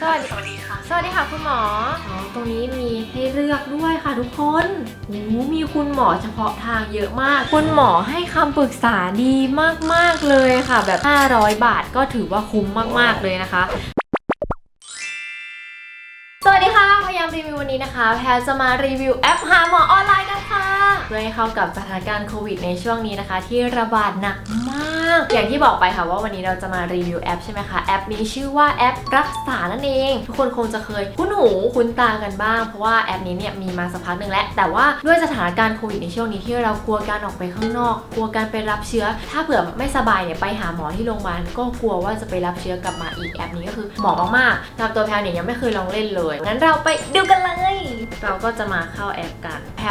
สวัสดี สวัสดีค่ะ สวัสดีค่ะคุณหมออ๋อตรงนี้มีให้เลือกด้วยค่ะทุกคนโอ้มีคุณหมอเฉพาะทางเยอะมาก คุณหมอให้คำปรึกษาดีมากๆเลยค่ะ แบบ 500 บาทก็ถือว่าคุ้มมาก ๆ เลยนะคะ สวัสดีค่ะ พยายามรีวิววันนี้นะคะ แพรจะมารีวิวแอปหาหมอออนไลน์กันค่ะเพื่อให้เข้ากับสถานการณ์โควิดในช่วงนี้นะคะ ที่ระบาดหนักมาก อย่างที่บอกไปค่ะว่าวันนี้เราจะมารีวิวแอปใช่ไหมคะแอปนี้ชื่อว่าแอปรักษานั่นเอง ทุกคนคงจะเคยคุ้นหูคุ้นตากันบ้าง เพราะว่าแอปนี้เนี่ยมีมาสักพักหนึ่งแล้ว แต่ว่าด้วยสถานการณ์โควิดในช่วงนี้ที่เรากลัวการออกไปข้างนอก กลัวการไปรับเชื้อ ถ้าเผื่อไม่สบายเนี่ยไปหาหมอที่โรงพยาบาลก็กลัวว่าจะไปรับเชื้อกลับมาอีกแอปนี้ก็คือเหมาะมากๆสำหรับตัวแพลเนี่ยยังไม่เคยลองเล่นเลยงั้นเราไปดูกันเลย เราก็จะมาเข้าแอปกัน แพล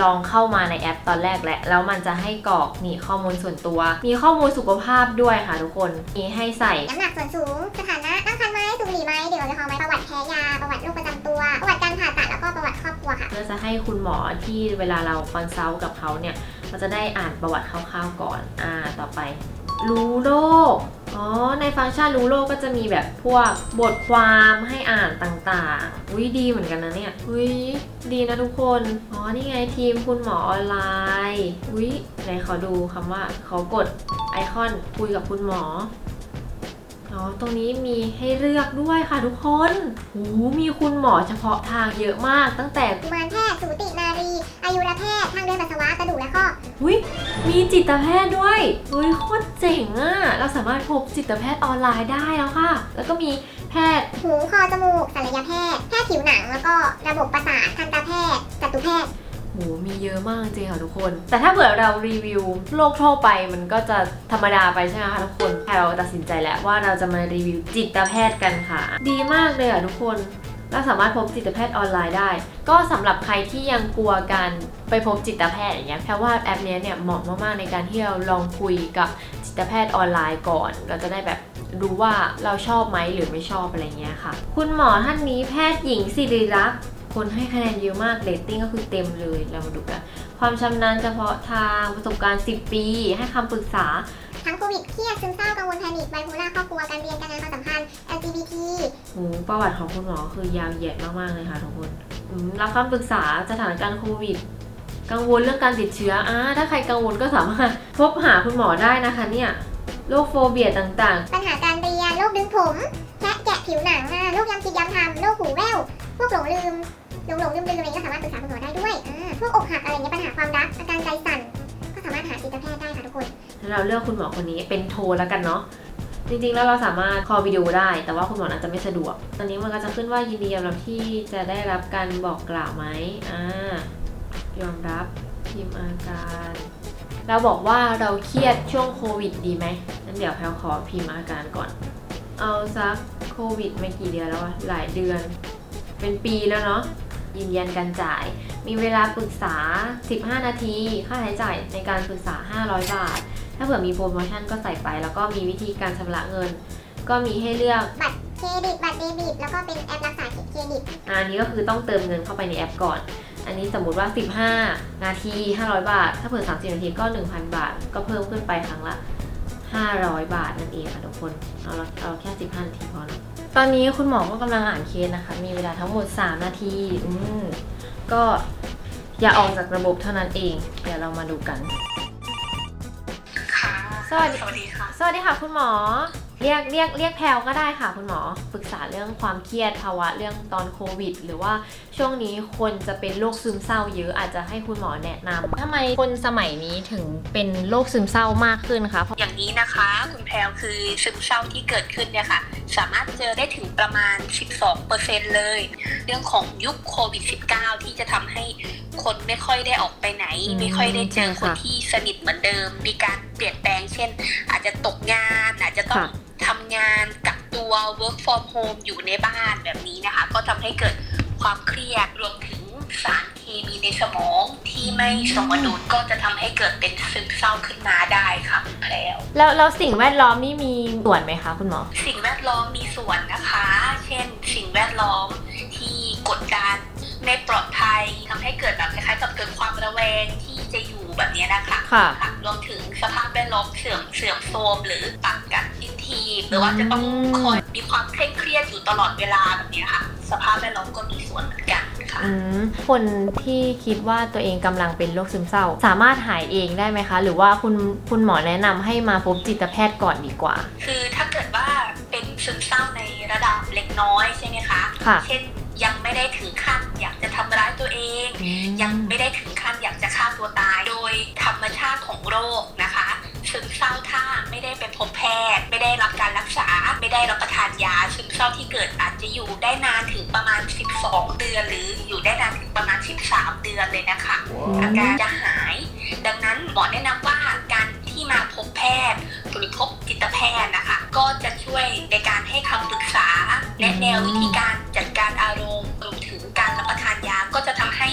ลองเข้ามาในแอปตอนแรกแหละแล้วมันจะให้กรอกนี่ข้อมูลส่วนตัว มีข้อมูลสุขภาพด้วยค่ะทุกคน มีให้ใส่ น้ำหนักส่วนสูง สถานะตั้งครรภ์ไหมสูบบุหรี่ไหมดื่มแอลกอฮอล์ไหมประวัติแพ้ยา ประวัติโรคประจำตัว ประวัติการผ่าตัดแล้วก็ประวัติครอบครัวค่ะ เพื่อจะให้คุณหมอที่เวลาเราคอนซัลท์กับเขาเนี่ยเราจะได้อ่านประวัติคร่าวๆก่อน อ่า ต่อไป รู้โรค อ๋อ ในฟังก์ชันรู้โรคก็จะมีแบบพวกบทความให้อ่านต่างๆ อุ้ยดีเหมือนกันนะเนี่ย อุ้ยดีนะทุกคน อ๋อ นี่ไงทีมคุณหมอออนไลน์ อุ้ยไหนขอดูคำว่าเขากดไอคอนคุยกับคุณหมออ๋อ ตรงนี้มีให้เลือกด้วยค่ะทุกคนโอ้มีคุณหมอเฉพาะทางเยอะมากตั้งแต่กุมารแพทย์สูตินารี อายุรแพทย์ ทางเดินปัสสาวะกระดูกและข้ออุ้ย มีจิตแพทย์ด้วยอุ้ยโคตรเจ๋งอะเราสามารถพบจิตแพทย์ออนไลน์ได้แล้วค่ะ แล้วก็มีแพทย์หูคอจมูกศัลยแพทย์ แพทย์ผิวหนัง แล้วก็ระบบประสาททันตแพทย์จัตุแพทย์โหมีเยอะมากจริงๆค่ะทุกคน แต่ถ้าเผื่อเรารีวิวโรคทั่วไปมันก็จะธรรมดาไปใช่ไหมคะทุกคนแพรเราตัดสินใจแล้วว่าเราจะมารีวิวจิตแพทย์กันค่ะ ดีมากเลยอะทุกคน เราสามารถพบจิตแพทย์ออนไลน์ได้ ก็สำหรับใครที่ยังกลัวการไปพบจิตแพทย์อย่างเงี้ยแพรว่าแอปนี้เนี่ยเหมาะมากๆในการที่เราลองคุยกับจิตแพทย์ออนไลน์ก่อน เราจะได้แบบรู้ว่าเราชอบไหมหรือไม่ชอบอะไรเงี้ยค่ะ คุณหมอท่านนี้แพทย์หญิงสิริรักษ์คนให้คะแนนเยอะมากเรตติ้งก็คือเต็มเลยเรามาดูกัน ความชำนาญเฉพาะทางประสบการณ์ 10 ปี ให้คำปรึกษา ทั้งโควิดเครียดซึมเศร้ากังวลแพนิคไบโพล่าครอบครัวการเรียนการงานความสัมพันธ์ LGBT โอ้โหประวัติของคุณหมอคือยาวเหยียดมากๆเลยค่ะทุกคนอืมรับคำปรึกษาสถานการณ์โควิด กังวลเรื่องการติดเชื้ออ่าถ้าใครกังวลก็สามารถพบหาคุณหมอได้นะคะเนี่ยโรคโฟเบียต่างปัญหาการเรียนโรคดึงผมแคะแกะผิวหนังอะโรคย้ำคิดย้ำทำโรคหูแว่วพวกหลงลืมหลงหลงลืมลืมอะไรก็สามารถปรึกษาคุณหมอได้ด้วยอ่าพวกอกหักอะไรเงี้ยปัญหาความรักอาการใจสั่นก็สามารถหาจิตแพทย์ได้ค่ะทุกคนๆแล้วเราเลือกคุณหมอคนนี้เป็นโทรแล้วกันเนาะจริงๆ แล้วเราสามารถคอลวิดีโอได้ แต่ว่าคุณหมออาจจะไม่สะดวก ตอนนี้มันก็จะขึ้นว่ายินดียอมรับที่จะได้รับการบอกกล่าวไหมอ่ายอมรับพิมพ์อาการเราบอกว่าเราเครียดช่วงโควิดดีไหมงั้นเดี๋ยวแพลขอพิมพ์อาการก่อน เอาสักโควิดไม่กี่เดือนแล้วอะหลายเดือน เป็นปีแล้วเนาะยืนยันการจ่าย มีเวลาปรึกษา 15 นาที ค่าใช้จ่ายในการปรึกษา 500 บาท ถ้าเผื่อมีโปรโมชั่นก็ใส่ไป แล้วก็มีวิธีการชำระเงิน ก็มีให้เลือกบัตรเครดิตบัตรเดบิตแล้วก็เป็นแอปรักษาเครดิตอันนี้ก็คือต้องเติมเงินเข้าไปในแอปก่อน อันนี้สมมุติว่า 15 นาที 500 บาท ถ้าเผื่อ30 นาทีก็ 1,000 บาท ก็เพิ่มขึ้นไปครั้งละ 500 บาทนั่นเองค่ะทุกคน เอาละเอาแค่ 15 นาทีพอนะตอนนี้คุณหมอก็กำลังอ่านเคสนะคะ มีเวลาทั้งหมด 3 นาที อืมก็อย่าออกจากระบบเท่านั้นเอง เดี๋ยวเรามาดูกันค่ะ สวัสดี สวัสดีค่ะ สวัสดีค่ะคุณหมอ เรียกเรียกเรียกแพลวก็ได้ค่ะคุณหมอ ปรึกษาเรื่องความเครียดภาวะเรื่องตอนโควิด หรือว่าช่วงนี้คนจะเป็นโรคซึมเศร้าเยอะอาจจะให้คุณหมอแนะนำทำไมคนสมัยนี้ถึงเป็นโรคซึมเศร้ามากขึ้นคะเพราะอย่างนี้นะคะ คุณแพลวคือซึมเศร้าที่เกิดขึ้นเนี่ยค่ะ สามารถเจอได้ถึงประมาณ 12%เลย เรื่องของยุคโควิด -19 ที่จะทำให้ คนไม่ค่อยได้ออกไปไหนอืมไม่ค่อยได้เจอคนค่ะที่สนิทเหมือนเดิม มีการเปลี่ยนแปลง เช่น อาจจะตกงานอาจจะต้องค่ะทำงานกักตัว work from home อยู่ในบ้านแบบนี้นะคะ ก็ทำให้เกิดความเครียดรวมถึงสารเคมีในสมองที่ไม่สมดุลก็จะทำให้เกิดเป็นซึมเศร้าขึ้นมาได้ค่ะแล้ว แล้วแล้วสิ่งแวดล้อมนี่มีส่วนไหมคะคุณหมอ สิ่งแวดล้อมมีส่วนนะคะ เช่น สิ่งแวดล้อมที่กดดัน ไม่ปลอดภัยทำให้เกิดแบบคล้ายๆกับเกิดความระแวงที่จะอยู่แบบนี้นะคะค่ะค่ะรวมถึงสภาพแวดล้อมเสื่อมเสื่อมโทรมหรือตัดกันทิทีหรือว่าจะต้องคอยเมีความเคร่งเครียดอยู่ตลอดเวลาแบบเนี้ยค่ะ สภาพแวดล้อมก็มีส่วนเหมือนกันค่ะอืมคนที่คิดว่าตัวเองกำลังเป็นโรคซึมเศร้า สามารถหายเองได้ไหมคะ หรือว่าคุณคุณหมอแนะนำให้มาพบจิตแพทย์ก่อนดีกว่า คือถ้าเกิดว่าเป็นซึมเศร้าในระดับเล็กน้อยใช่ไหมคะค่ะเช่น ยังไม่ได้ถึงขั้นอยากจะทำร้ายตัวเอง ยังไม่ได้ถึงขั้นอยากจะฆ่าตัวตาย โดยธรรมชาติของโรคนะคะซึมเศร้าถ้าไม่ได้ไปพบแพทย์ ไม่ได้รับการรักษา ไม่ได้รับประทานยาซึมเศร้าที่เกิดอาจจะอยู่ได้นานถึงประมาณ 12 เดือน หรืออยู่ได้นานถึงประมาณ 13 เดือนเลยนะคะ อาการจะหาย ดังนั้นหมอแนะนำว่าการที่มาพบแพทย์ หรือพบจิตแพทย์นะคะ ก็จะช่วยในการให้คำปรึกษา แนะแนววิธีการจัดการอารมณ์รวมถึงการรับประทานยาก็จะทำให้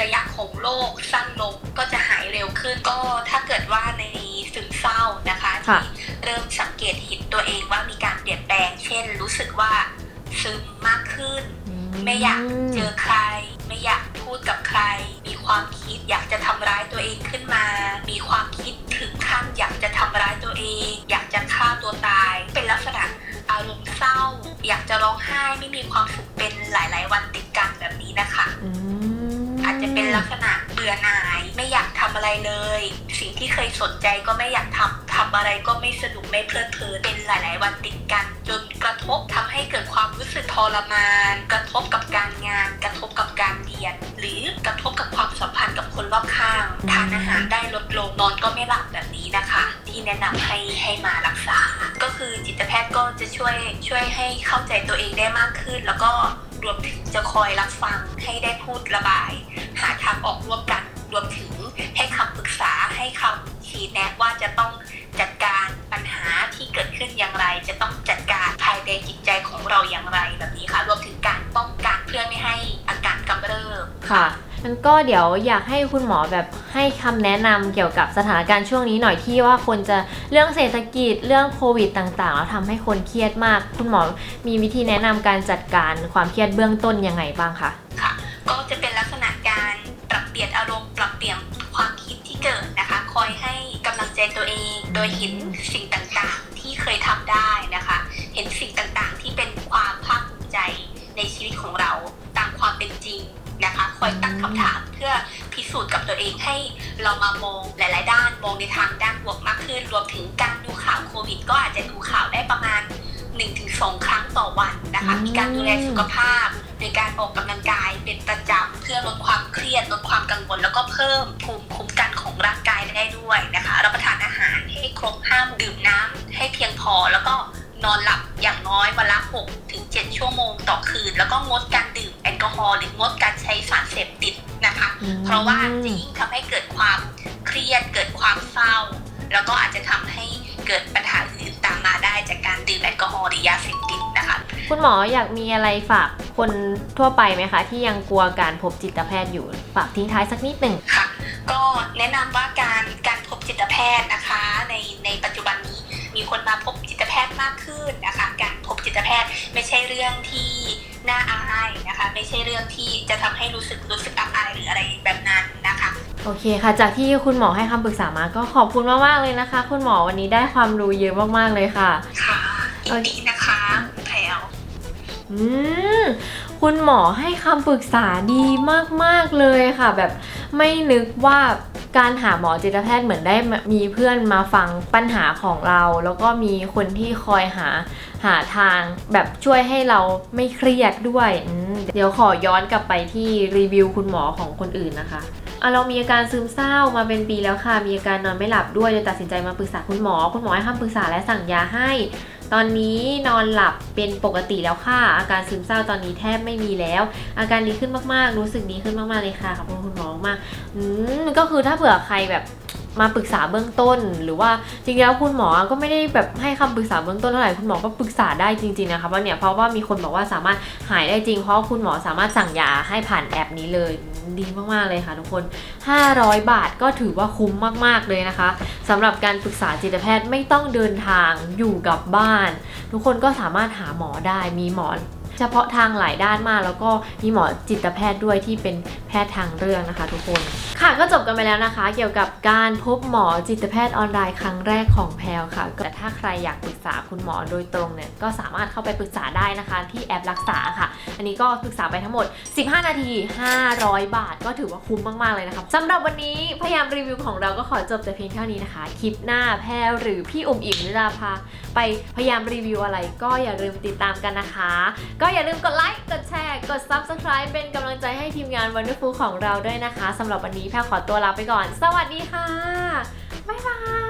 ระยะของโรคสั้นลงก็จะหายเร็วขึ้นก็ถ้าเกิดว่าในซึมเศร้านะคะค่ะที่เริ่มสังเกตเห็นตัวเองว่ามีการเปลี่ยนแปลง เช่น รู้สึกว่าซึมมากขึ้น ไม่อยากเจอใคร ไม่อยากพูดกับใคร มีความคิดอยากจะทำร้ายตัวเองขึ้นมา มีความคิดถึง ขั้นอยากจะทำร้ายตัวเอง อยากจะฆ่าตัวตาย เป็นลักษณะอารมณ์เศร้า อยากจะร้องไห้ไม่มีความสุขเป็นหลาย ๆ วันติดกันแบบนี้นะคะอืมอาจจะเป็นลักษณะเบื่อหน่าย ไม่อยากทำอะไรเลย สิ่งที่เคยสนใจก็ไม่อยากทำทำอะไรก็ไม่สนุกไม่เพลิดเพลินเป็นหลาย ๆ วันติดกัน จนกระทบทำให้เกิดความรู้สึกทรมาน กระทบกับการงาน กระทบกับการเรียน หรือกระทบกับความสัมพันธ์กับคนรอบข้างทานอาหารได้ลดลงนอนก็ไม่หลับแบบนี้นะคะ ที่แนะนำให้ให้มารักษา ก็คือจิตแพทย์ก็จะช่วยช่วยให้เข้าใจตัวเองได้มากขึ้น แล้วก็รวมถึงจะคอยรับฟังให้ได้พูดระบาย หาทางออกร่วมกัน รวมถึงให้คำปรึกษาให้คำชี้แนะว่าจะต้องจัดการปัญหาที่เกิดขึ้นอย่างไร จะต้องจัดการภายในจิตใจของเราอย่างไรแบบนี้ค่ะ รวมถึงการป้องกันเพื่อไม่ให้อาการกำเริบค่ะ งั้นก็เดี๋ยวอยากให้คุณหมอแบบให้คำแนะนำเกี่ยวกับสถานการณ์ช่วงนี้หน่อยที่ว่าคนจะเรื่องเศรษฐกิจเรื่องโควิดต่างๆ แล้วทำให้คนเครียดมาก คุณหมอมีวิธีแนะนำการจัดการความเครียดเบื้องต้นยังไงบ้างคะค่ะ ก็จะเป็นลักษณะการปรับเปลี่ยนอารมณ์ปรับเปลี่ยนความคิดที่เกิดนะคะ คอยให้กำลังใจตัวเอง โดยเห็นสิ่งต่างๆ ที่เคยทำได้นะคะ เห็นสิ่งต่างๆ ที่เป็นความภาคภูมิใจในชีวิตของเรา ความเป็นจริงนะคะคอยตั้งคำถามเพื่อพิสูจน์กับตัวเองให้เรามามองหลาย ๆ ด้านมองในทางด้านบวกมากขึ้น รวมถึงการดูข่าวโควิด ก็อาจจะดูข่าวได้ประมาณ 1-2 ครั้งต่อวันนะคะมีการดูแลสุขภาพโดยการออกกำลังกายเป็นประจำเพื่อลดความเครียดลดความกังวล แล้วก็เพิ่มภูมิคุ้มกันของร่างกายได้ด้วยนะคะรับประทานอาหารให้ครบห้ามดื่มน้ำให้เพียงพอแล้วก็นอนหลับอย่างน้อยวันละ6ถึง7ชั่วโมงต่อคืน แล้วก็งดการดื่ม ลกอฮอล์หรืองดการใช้สารเสพติดนะคะ เพราะว่าจะยิ่งทำให้เกิดความเครียดเกิดความเศร้า แล้วก็อาจจะทำให้เกิดปัญหาอื่นๆตามมาได้จากการดื่มแอลกอฮอล์หรือยาเสพติดนะคะ คุณหมออยากมีอะไรฝากคนทั่วไปไหมคะ ที่ยังกลัวการพบจิตแพทย์อยู่ฝากทิ้งท้ายสักนิดหนึ่งค่ะ ก็แนะนำว่าการการพบจิตแพทย์นะคะ ในในปัจจุบันนี้มีคนมาพบจิตแพทย์มากขึ้นนะคะ การพบจิตแพทย์ไม่ใช่เรื่องที่ ไม่ใช่เรื่องที่จะทำให้รู้สึกรู้สึกอับอายหรืออะไรแบบนั้นนะคะ โอเคค่ะ จากที่คุณหมอให้คำปรึกษามาก็ขอบคุณมาก ๆ เลยนะคะ คุณหมอวันนี้ได้ความรู้เยอะมาก ๆ เลยค่ะ ค่ะยินดีนะคะคุณแพลวอืมคุณหมอให้คำปรึกษาดีมาก ๆ เลยค่ะ แบบ ไม่นึกว่าการหาหมอจิตแพทย์เหมือนได้มีเพื่อนมาฟังปัญหาของเรา แล้วก็มีคนที่คอยหาหาทางแบบช่วยให้เราไม่เครียดด้วย เดี๋ยวขอย้อนกลับไปที่รีวิวคุณหมอของคนอื่นนะคะ เรามีอาการซึมเศร้ามาเป็นปีแล้วค่ะ มีอาการนอนไม่หลับด้วยเลยตัดสินใจมาปรึกษาคุณหมอ คุณหมอให้คำปรึกษาและสั่งยาให้ ตอนนี้นอนหลับเป็นปกติแล้วค่ะ อาการซึมเศร้าตอนนี้แทบไม่มีแล้ว อาการดีขึ้นมากๆ รู้สึกดีขึ้นมากๆเลยค่ะขอบคุณคุณหมอมากอืมก็คือถ้าเผื่อใครแบบมาปรึกษาเบื้องต้น หรือว่าจริงๆแล้วคุณหมอก็ไม่ได้แบบให้คำปรึกษาเบื้องต้นเท่าไหร่คุณหมอก็ปรึกษาได้จริงๆนะคะว่าเนี่ยเพราะว่ามีคนบอกว่าสามารถหายได้จริง เพราะคุณหมอสามารถสั่งยาให้ผ่านแอปนี้เลย ดีมากๆเลยค่ะทุกคน 500 บาทก็ถือว่าคุ้มมากๆเลยนะคะสำหรับการปรึกษาจิตแพทย์ไม่ต้องเดินทางอยู่กับบ้าน ทุกคนก็สามารถหาหมอได้มีหมอ เฉพาะทางหลายด้านมาก แล้วก็มีหมอจิตแพทย์ด้วยที่เป็นแพทย์ทางเรื่องนะคะ ทุกคน ค่ะก็จบกันไปแล้วนะคะ เกี่ยวกับการพบหมอจิตแพทย์ออนไลน์ครั้งแรกของแพลวค่ะแต่ถ้าใครอยากปรึกษาคุณหมอโดยตรงเนี่ยก็สามารถเข้าไปปรึกษาได้นะคะ ที่แอปรักษาค่ะ อันนี้ก็ปรึกษาไปทั้งหมด 15 นาที 500 บาท ก็ถือว่าคุ้มมากๆเลยนะคะสำหรับวันนี้พยายามรีวิวของเราก็ขอจบแต่เพียงเท่านี้นะคะ คลิปหน้าแพรหรือพี่อุ๋มอิ่มนิราภาไปพยายามรีวิวอะไรก็อย่าลืมติดตามกันนะคะ ก็อย่าลืมกดไลค์ กดแชร์ กด Subscribe เป็นกำลังใจให้ทีมงาน Wonderful ของเราด้วยนะคะสำหรับวันนี้แพรขอตัวลาไปก่อน สวัสดีค่ะ บ๊ายบาย